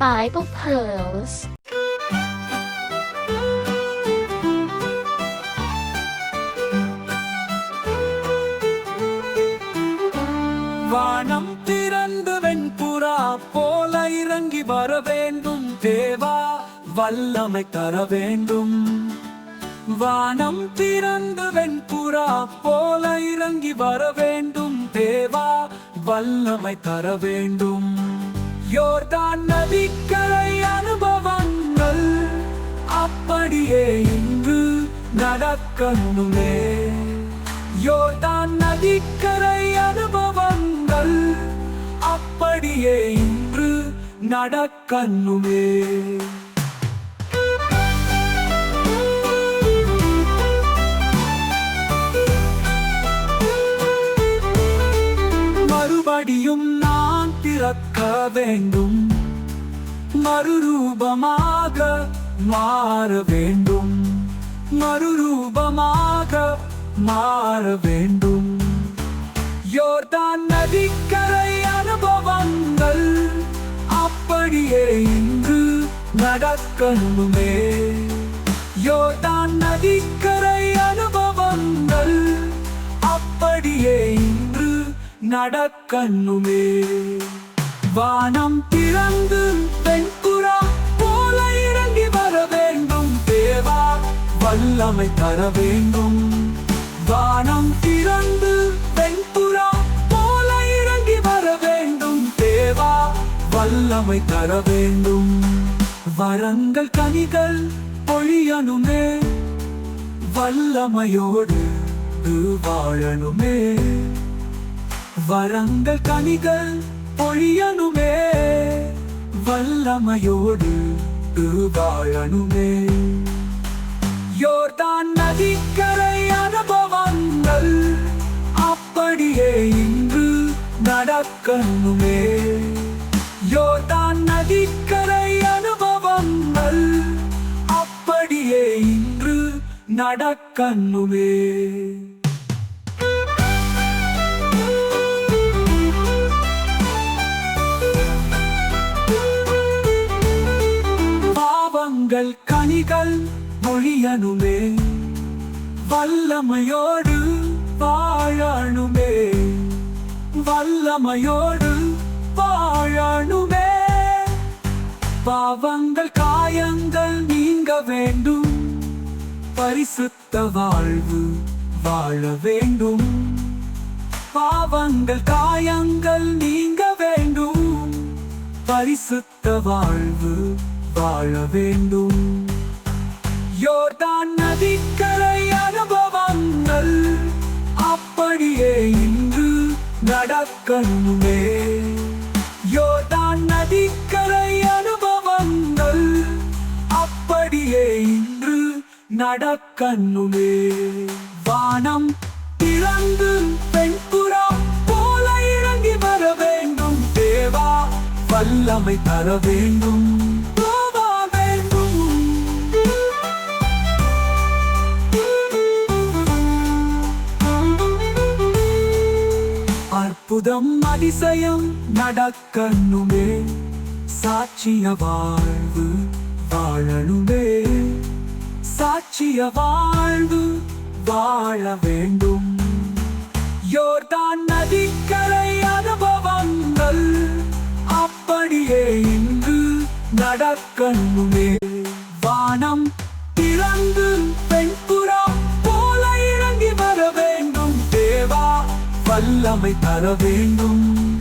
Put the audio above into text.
Bible Pearls. வானம் திறந்து வெண்புறா போல இறங்கி வர வேண்டும். தேவா வல்லமை தர வேண்டும். வானம் திறந்து வெண்புறா போல இறங்கி வர வேண்டும். தேவா வல்லமை தர வேண்டும். யோர்தான் நதிக்கரை அனுபவங்கள் அப்படியே இங்கு நடக்கணுமே. யோர்தான் நதிக்கரை அனுபவங்கள் அப்படியே இன்று நடக்கணுமே. மறுபடியும் பிறக்க வேண்டும் மறுரூபமாக மாற வேண்டும். மறுரூபமாக மாற வேண்டும். யோர்தான் நதிக்கரை அனுபவங்கள் அப்படியே இங்கு நடக்கணுமே. யோர்தான் நதிக்கரை அனுபவங்கள் அப்படியே நடக்கண்ணுமே. வானம் திறந்து பெண்புறா போல இறங்கி வர வேண்டும். தேவா வல்லமை தர வேண்டும். வானம் திறந்து வெண்புறா போல இறங்கி வர வேண்டும். தேவா வல்லமை தர வேண்டும். வரங்கள் கனிகள் பொழியனுமே வல்லமையோடு வாழணுமே வரங்கள் கனிகள் பொழியணுமே வல்லமையோடு வாழணுமே யோர்தான் நதிக்கரை அனுபவங்கள் அப்படியே இன்று நடக்கணுமே. யோர்தான் நதிக்கரை அனுபவங்கள் அப்படியே இன்று நடக்கணுமே. மொழியணுமே வல்லமையோடு வாழணுமே. வல்லமையோடு வாழணுமே. பாவங்கள் காயங்கள் நீங்க வேண்டும். பரிசுத்த வாழ்வு வாழ வேண்டும். பாவங்கள் காயங்கள் நீங்க வேண்டும். பரிசுத்த வாழ்வு வாழ வேண்டும். யோர்தான் நதிக்கரை அனுபவங்கள் அப்படியே இன்று நடக்கணுமே. யோர்தான் நதிக்கரை அனுபவங்கள் அப்படியே இன்று நடக்கணுமே. வானம் திறந்து பெண்புறா போல இறங்கி வர வேண்டும். தேவா வல்லமை தர வேண்டும். அற்புதம் அதிசயம் நடக்கணுமே. சாட்சிய வாழ்வு வாழணுமே. சாட்சிய வாழ்வு வாழ வேண்டும். யோர்தான் நதிக்கரை அனுபவங்கள் அப்படியே இங்கு நடக்கணுமே. வல்லமை தர வேண்டும்.